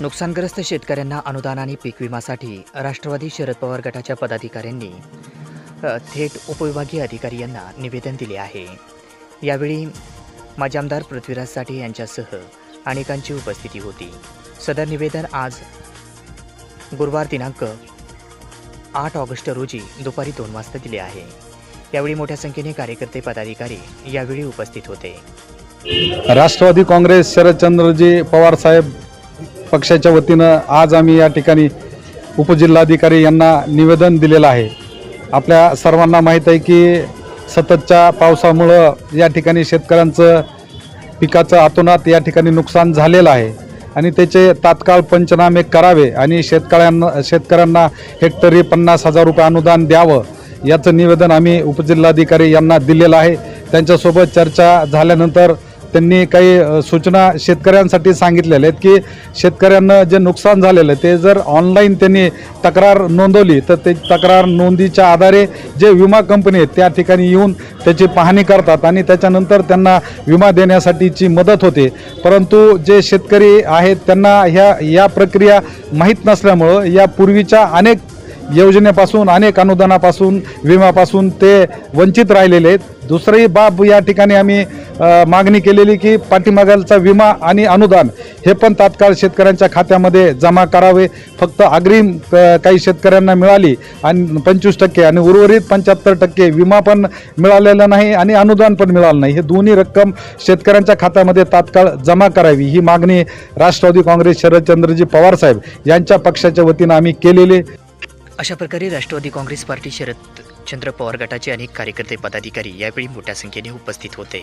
नुकसानग्रस्त शेतकऱ्यांना अनुदान आणि पीक विमासाठी राष्ट्रवादी शरद पवार गटाच्या पदाधिकाऱ्यांनी थेट उपविभागीय अधिकारी यांना निवेदन दिले आहे. यावेळी माजी आमदार पृथ्वीराज साठे यांच्यासह अनेकांची उपस्थिती होती. सदर निवेदन आज गुरुवार दिनांक आठ ऑगस्ट रोजी दुपारी दोन वाजता दिले आहे. यावेळी मोठ्या संख्येने कार्यकर्ते पदाधिकारी यावेळी उपस्थित होते. राष्ट्रवादी काँग्रेस शरदचंद्रजी पवार साहेब पक्षाच्या वतीनं आज आम्ही या ठिकाणी उपजिल्हाधिकारी यांना निवेदन दिलेलं आहे. आपल्या सर्वांना माहीत आहे की सततच्या पावसामुळं या ठिकाणी शेतकऱ्यांचं पिकाचं अतोनात या ठिकाणी नुकसान झालेलं आहे आणि त्याचे तात्काळ पंचनामे करावे आणि शेतकऱ्यांना शेतकऱ्यांना हेक्टरी पन्नास हजार रुपये अनुदान द्यावं याचं निवेदन आम्ही उपजिल्हाधिकारी यांना दिलेलं आहे. त्यांच्यासोबत चर्चा झाल्यानंतर त्यांनी काही सूचना शेतकऱ्यांसाठी सांगितलेल्या आहेत की शेतकऱ्यांना जे नुकसान झालेलं आहे ते जर ऑनलाईन त्यांनी तक्रार नोंदवली तर ते तक्रार नोंदीच्या आधारे जे विमा कंपनी आहेत त्या ठिकाणी येऊन त्याची पाहणी करतात आणि त्याच्यानंतर त्यांना विमा देण्यासाठीची मदत होते. परंतु जे शेतकरी आहेत त्यांना ह्या या प्रक्रिया माहीत नसल्यामुळं या पूर्वीच्या अनेक योजनेपासून अनेक अनुदानापासून विम्यापासून ते वंचित राहिलेले आहेत. दुसरी बाब या ठिकाणी आम्ही मागणी केलेली की पाठीमागालचा विमा आणि अनुदान हे पण तात्काळ शेतकऱ्यांच्या खात्यामध्ये जमा करावे. फक्त अग्रिम काही शेतकऱ्यांना मिळाली आणि पंचवीस टक्के आणि उर्वरित पंच्याहत्तर टक्के विमा पण मिळालेला नाही आणि अनुदान पण मिळालं नाही. हे दोन्ही रक्कम शेतकऱ्यांच्या खात्यामध्ये तात्काळ जमा करावी. ही मागणी राष्ट्रवादी काँग्रेस शरदचंद्रजी पवार साहेब यांच्या पक्षाच्या वतीनं आम्ही केलेली. अशा प्रकारे राष्ट्रवादी काँग्रेस पार्टी शरद चंद्र पवार गटाचे अनेक कार्यकर्ते पदाधिकारी यावेळी मोठ्या संख्येने उपस्थित होते.